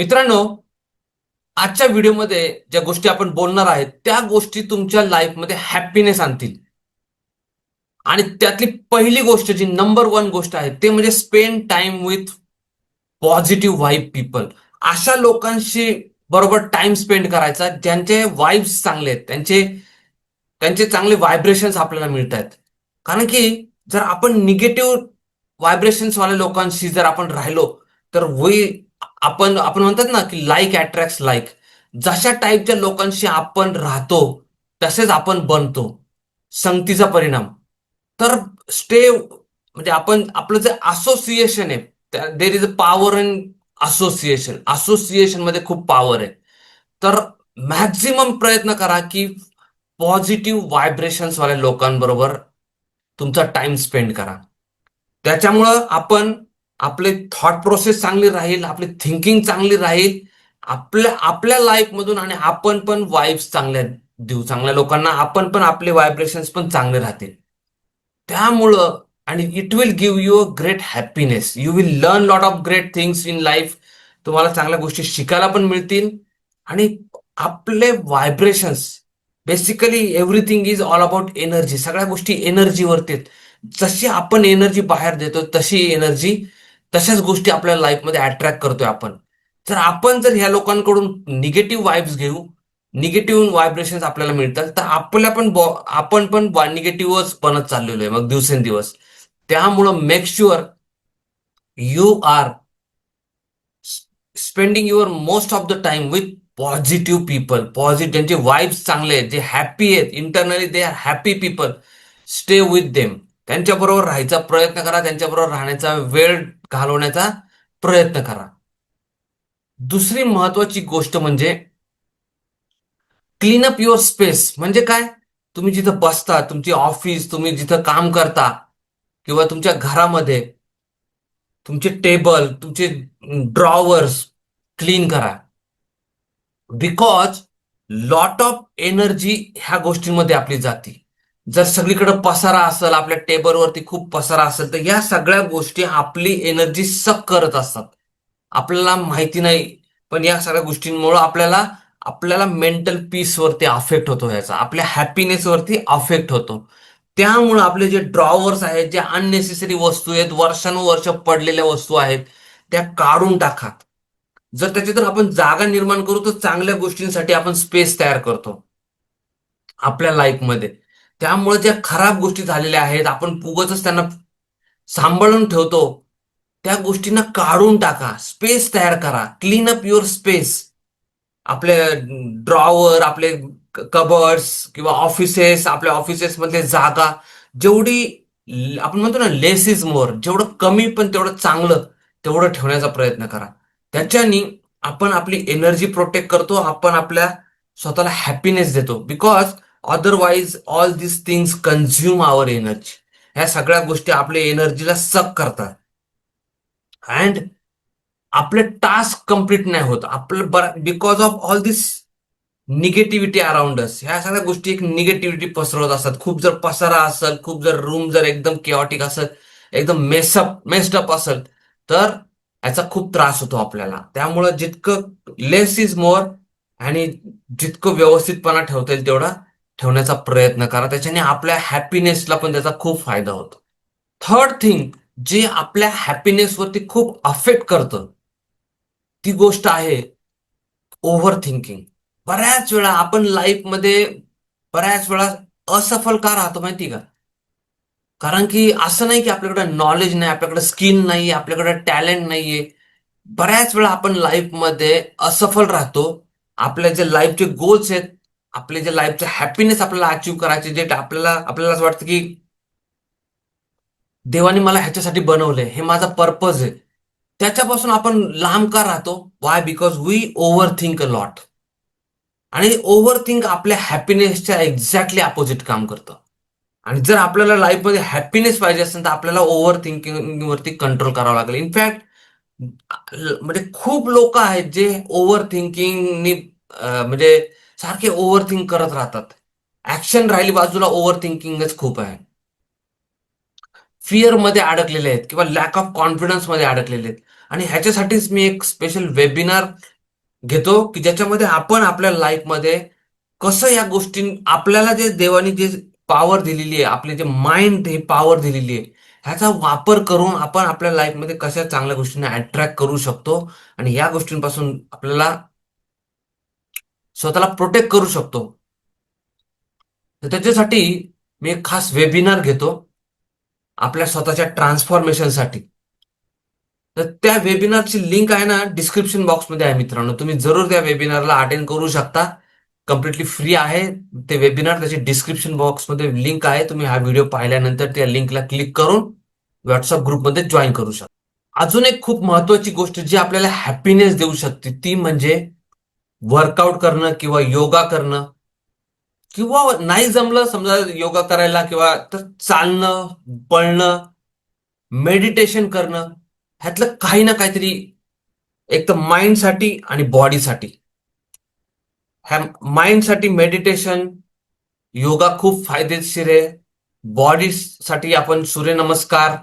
मित्रांनो आजच्या व्हिडिओमध्ये ज्या गोष्टी आपण बोलणार आहेत त्या गोष्टी तुमच्या लाईफमध्ये हॅपीनेस आणतील. आणि त्यातली पहिली गोष्ट जी नंबर वन गोष्ट आहे ते म्हणजे spend time with positive vibe people अशा लोकांशी बरोबर टाइम स्पेंड करायचा ज्यांचे वाईब्स चांगले आहेत त्यांचे त्यांचे चांगले व्हायब्रेशन्स आपल्याला मिळत आहेत. कारण की जर आपण निगेटिव्ह व्हायब्रेशन्सवाल्या लोकांशी जर आपण राहिलो तर वी आपण आपण म्हणतात ना की लाईक अट्रॅक्ट लाईक जशा टाईपच्या लोकांशी आपण राहतो तसेच आपण बनतो. संगतीचा परिणाम. तर स्टे म्हणजे आपण आपलं जे असोसिएशन आहे there is a power in association असोसिएशनमध्ये खूप पॉवर आहे. तर मॅक्झिमम प्रयत्न करा की पॉझिटिव्ह व्हायब्रेशन्स वाल्या लोकांबरोबर तुमचा टाइम स्पेंड करा. त्याच्यामुळं आपण आपले थॉट प्रोसेस चांगली राहील आपली थिंकिंग चांगली राहील आपल्या आपल्या लाईफमधून आणि आपण पण वाईब्स चांगल्या देऊ. चांगल्या लोकांना आपण पण आपले व्हायब्रेशन्स पण चांगले राहतील. त्यामुळं आणि it will give you a great happiness you will learn lot of great things in life तुम्हाला चांगल्या गोष्टी शिकायला पण मिळतील. आणि आपले vibrations basically everything is all about energy सगळ्या गोष्टी एनर्जीवरती आहेत. जशी आपण एनर्जी बाहेर देतो तशी एनर्जी तशाच गोष्टी आपल्या लाईफमध्ये अट्रॅक्ट करतोय आपण. जर आपण जर ह्या लोकांकडून निगेटिव्ह वाईब्स घेऊ निगेटिव्ह व्हायब्रेशन आपल्याला मिळतात तर आपल्या पण बॉ- आपण पण निगेटिव्हच बनत चाललेलो आहे मग दिवसेंदिवस. त्यामुळं make sure you are spending your most of the time with positive people positive ज्यांचे वाईब्स चांगले आहेत जे हॅपी आहेत internally they are happy people stay with them त्यांच्याबरोबर राहायचा प्रयत्न करा त्यांच्याबरोबर राहण्याचा वेळ घालवण्याचा प्रयत्न करा. दुसरी महत्वाची गोष्ट म्हणजे क्लीन अप युअर स्पेस म्हणजे काय? तुम्ही जिथं बसता तुमची ऑफिस तुम्ही जिथं काम करता किंवा तुमच्या घरामध्ये तुमचे टेबल तुमचे ड्रॉवर्स क्लीन करा. बिकॉज लॉट ऑफ एनर्जी ह्या गोष्टींमध्ये आपली जाती. जर सगळीकडे पसारा असेल आपल्या टेबलवरती खूप पसारा असेल तर या सगळ्या गोष्टी आपली एनर्जी सक करत असतात. आपल्याला माहिती नाही पण या सगळ्या गोष्टींमुळे आपल्याला आपल्याला मेंटल पीस वरती अफेक्ट होतो याचा. आपल्या हॅपीनेसवरती अफेक्ट होतो. त्यामुळे आपले जे ड्रॉवर्स आहेत जे अननेसेसरी वस्तू आहेत वर्षानुवर्ष पडलेल्या वस्तू आहेत त्या काढून टाका. जर त्याच्यातून आपण जागा निर्माण करू तर चांगल्या गोष्टींसाठी आपण स्पेस तयार करतो. आपल्या लाईफमध्ये त्यामुळे ज्या खराब गोष्टी झालेल्या आहेत आपण पुगच त्यांना सांभाळून ठेवतो त्या गोष्टींना काढून टाका स्पेस तयार करा क्लीन अप युअर स्पेस आपले ड्रॉवर आपले कबर्ड्स किंवा ऑफिसेस आपल्या ऑफिसेसमधले जागा जेवढी आपण म्हणतो ना लेस इज मोर जेवढं कमी पण तेवढं चांगलं तेवढं ठेवण्याचा प्रयत्न करा. त्याच्यानी आपण आपली एनर्जी प्रोटेक्ट करतो आपण आपल्या स्वतःला हॅपीनेस देतो. Because otherwise all this things consume our energy ह्या सगळ्या गोष्टी आपल्या एनर्जीला सक करतात. अँड आपले टास्क कंप्लीट नाही होत. आपलं because of all this negativity around us ह्या सगळ्या गोष्टी एक निगेटिव्हिटी पसरवत असतात. खूप जर पसारा असेल खूप जर रूम जर एकदम केऑटिक असेल एकदम मेसअप मेस्टअप असेल तर याचा खूप त्रास होतो आपल्याला. त्यामुळं जितकं लेस इज मोर आणि जितकं व्यवस्थितपणा ठेवता येईल तेवढा ठेवण्याचा प्रयत्न करा. त्याच्याने आपल्या हॅपीनेसला पण त्याचा खूप फायदा होतो. थर्ड थिंग जे आपल्या हॅपीनेसवरती खूप अफेक्ट करतं ती गोष्ट आहे ओव्हर थिंकिंग बऱ्याच वेळा आपण लाईफमध्ये बऱ्याच वेळा असफल का राहतो माहिती का? कारण की असं नाही की आपल्याकडे नॉलेज नाही आपल्याकडे स्किल नाही आपल्याकडे टॅलेंट नाहीये. बऱ्याच वेळा आपण लाईफमध्ये असफल राहतो. आपल्या जे लाईफचे गोल्स आहेत आपले जे लाईफचं हॅपीनेस आपल्याला अचीव करायचे जे आपल्याला आपल्याला असं वाटतं की देवाने मला ह्याच्यासाठी बनवलंय हे माझा पर्पज आहे. त्याच्यापासून आपण लांब का राहतो. Why because we over think a lot आणि ओव्हर थिंक आपल्या हॅपीनेसच्या एक्झॅक्टली अपोजिट काम करतं. आणि जर आपल्याला लाईफमध्ये हॅपीनेस पाहिजे असेल तर आपल्याला ओव्हर थिंकिंग वरती कंट्रोल करावं लागेल इनफॅक्ट म्हणजे खूप लोक आहेत जे ओव्हर थिंकिंगनी म्हणजे सारखे ओव्हर थिंक करत राहतात. ऍक्शन राहिली बाजूला ओव्हर थिंकिंगच खूप आहे. फिअरमध्ये अडकलेले आहेत किंवा लॅक ऑफ कॉन्फिडन्समध्ये अडकलेले आहेत. आणि ह्याच्यासाठीच मी एक स्पेशल वेबिनार घेतो की ज्याच्यामध्ये आपण आपल्या लाईफमध्ये कसं या गोष्टी आपल्याला जे देवाने जे पॉवर दिलेली आहे आपले जे माइंड हे पॉवर दिलेली आहे ह्याचा वापर करून आपण आपल्या लाईफमध्ये कशा चांगल्या गोष्टींना अट्रॅक्ट करू शकतो. आणि या गोष्टींपासून आपल्याला स्वतःला प्रोटेक्ट करू शकतो. तर त्याच्यासाठी मी एक खास वेबिनार घेतो आपल्या स्वतःच्या ट्रान्सफॉर्मेशनसाठी तर त्या वेबिनारची लिंक आहे ना डिस्क्रिप्शन बॉक्समध्ये आहे मित्रांनो. तुम्ही जरूर त्या वेबिनारला अटेंड करू शकता. कम्प्लिटली फ्री आहे. ते वेबिनार त्याची डिस्क्रिप्शन बॉक्समध्ये लिंक आहे. तुम्ही हा व्हिडिओ पाहिल्यानंतर त्या लिंकला क्लिक करून व्हॉट्सअप ग्रुपमध्ये जॉईन करू शकता. अजून एक खूप महत्वाची गोष्ट जी आपल्याला हॅपीनेस देऊ शकते ती म्हणजे वर्कआउट करणं किंवा योगा करणं किंवा नाही जमलं समजा योगा करायला किंवा तर चालणं पळणं मेडिटेशन करणं ह्यातलं काही ना काहीतरी एक तर माइंडसाठी आणि बॉडीसाठी ह्या माइंडसाठी मेडिटेशन योगा खूप फायदेशीर आहे. बॉडीसाठी आपण सूर्यनमस्कार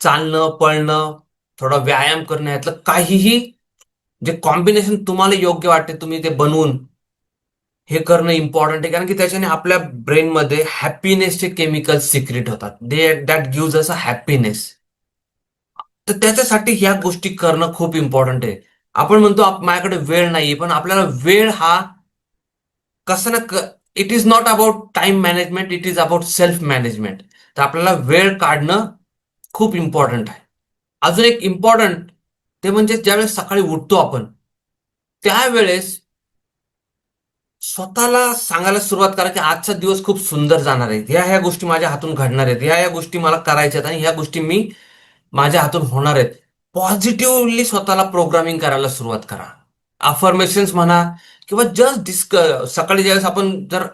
चालणं पळणं थोडा व्यायाम करणं यातलं काहीही जे कॉम्बिनेशन तुम्हाला योग्य वाटते तुम्ही ते बनवून हे करणं इम्पॉर्टंट आहे. कारण की त्याच्याने आपल्या ब्रेनमध्ये हॅपीनेसचे केमिकल सिक्रेट होतात. They that gives us a happiness तर त्याच्यासाठी ह्या गोष्टी करणं खूप इम्पॉर्टंट आहे. आपण म्हणतो आप- माझ्याकडे वेळ नाहीये पण आपल्याला वेळ हा कसं ना it is not about time management it is about self management तर आपल्याला वेळ काढणं खूप इम्पॉर्टंट आहे. अजून एक इम्पॉर्टंट ते म्हणजे ज्यावेळेस सकाळी उठतो आपण त्यावेळेस स्वतःला सांगायला सुरुवात करा की आजचा दिवस खूप सुंदर जाणार आहे. ह्या ह्या गोष्टी माझ्या हातून घडणार आहेत. ह्या ह्या गोष्टी मला करायच्या आहेत आणि ह्या गोष्टी मी माझ्या हातून होणार आहेत. पॉझिटिव्हली स्वतःला प्रोग्रामिंग करायला सुरुवात करा. अफर्मेशन्स म्हणा किंवा जस्ट डिस्क सकाळी ज्यावेळेस आपण जर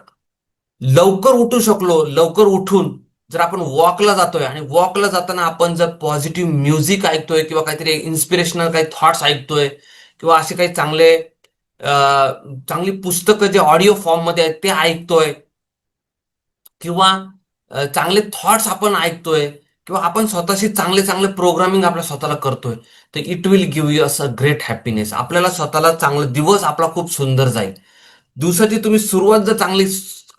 लवकर उठू शकलो लवकर उठून जर आपण वॉकला जातोय आणि वॉकला जाताना आपण जर पॉझिटिव्ह म्युझिक ऐकतोय किंवा काहीतरी इन्स्पिरेशनल काही थॉट्स ऐकतोय किंवा असे काही चांगले चांगली पुस्तकं जे ऑडिओ फॉर्ममध्ये आहेत ते ऐकतोय किंवा चांगले थॉट्स आपण ऐकतोय किंवा आपण स्वतःशी चांगले चांगले प्रोग्रामिंग आपल्या स्वतःला करतोय तर it will give you us a great happiness आपल्याला स्वतःला चांगला दिवस आपला खूप सुंदर जाईल. दिवसाची तुम्ही सुरुवात जर चांगली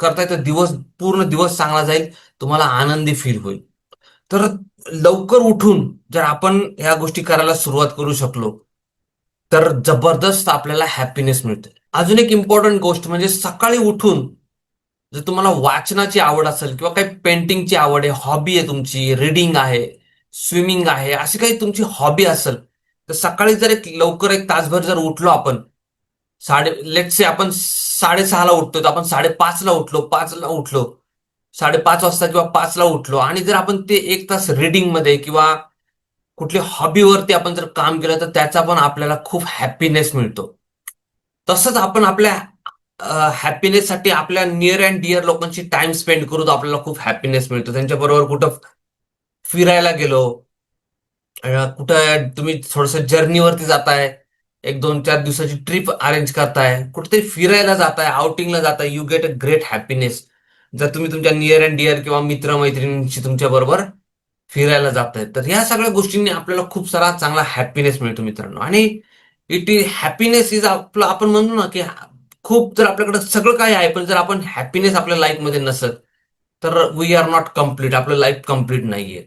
करताय तर दिवस पूर्ण दिवस चांगला जाईल तुम्हाला आनंदी फील होईल. तर लवकर उठून जर आपण ह्या गोष्टी करायला सुरुवात करू शकलो तर जबरदस्त आपल्याला हॅपीनेस मिळते अजून एक इम्पॉर्टंट गोष्ट म्हणजे सकाळी उठून जर तुम्हाला वाचनाची आवड असेल किंवा काही पेंटिंगची आवड आहे हॉबी आहे तुमची रिडिंग आहे स्विमिंग आहे अशी काही तुमची हॉबी असेल तर सकाळी जर एक लवकर एक तासभर जर उठलो आपण साडे लेट से आपण साडेसहाला उठतो तर आपण साडेपाचला उठलो पाचला उठलो. साडेपाच वाजता किंवा पाचला उठलो. आणि जर आपण ते एक तास रिडिंगमध्ये किंवा कुठल्या हॉबीवरती आपण जर काम केलं तर त्याचा पण आपल्याला खूप हॅपीनेस मिळतो. तसंच आपण आपल्या हॅपीनेससाठी आपल्या नियर अँड डिअर लोकांशी टाइम स्पेंड करू तर आपल्याला खूप हॅपीनेस मिळतो. त्यांच्याबरोबर कुठं फिरायला गेलो कुठं तुम्ही थोडस जर्नीवरती जाताय एक दोन चार दिवसाची ट्रिप अरेंज करताय. कुठेतरी फिरायला जाताय आउटिंगला जाताय you get a great happiness जर तुम्ही तुमच्या नियर अँड डिअर किंवा मित्र मैत्रिणींशी तुमच्या बरोबर फिरायला जाताय तर ह्या सगळ्या गोष्टींनी आपल्याला खूप सारा चांगला हॅपीनेस मिळतो मित्रांनो. आणि इट इज हॅपीनेस इज आपलं आपण म्हणतो ना की खूप जर आपल्याकडे सगळं काही आहे पण जर आपण हॅपीनेस आपल्या लाईफमध्ये नसत तर वी आर नॉट कंप्लीट आपलं लाईफ कंप्लीट नाहीये.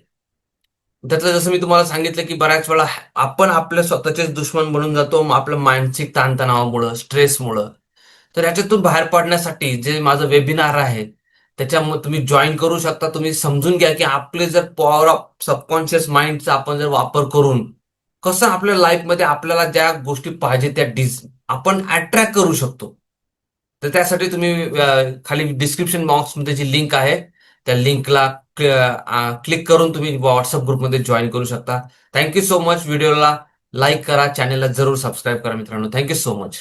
त्यातलं जसं मी तुम्हाला सांगितलं की बऱ्याच वेळा आपण आपल्या स्वतःचेच दुश्मन बनून जातो मग आपलं मानसिक ताणतणावामुळं स्ट्रेसमुळं. तर याच्यातून बाहेर पडण्यासाठी जे माझं वेबिनार आहे त्याच्यामुळे तुम्ही जॉईन करू शकता. तुम्ही समजून घ्या की आपले जर पॉवर ऑफ सबकॉन्शियस माइंडचा आपण जर वापर करून कसं आपल्या लाईफमध्ये आपल्याला ज्या गोष्टी पाहिजे त्या डिस आपण अट्रॅक्ट करू शकतो. तर त्यासाठी तुम्ही खाली डिस्क्रिप्शन बॉक्समध्ये जी लिंक आहे त्या लिंकला क्लिक करून तुम्ही व्हॉट्सअप ग्रुपमध्ये जॉईन करू शकता. थँक्यू सो मच व्हिडिओला लाईक करा. चॅनेलला जरूर सबस्क्राईब करा मित्रांनो. Thank you so much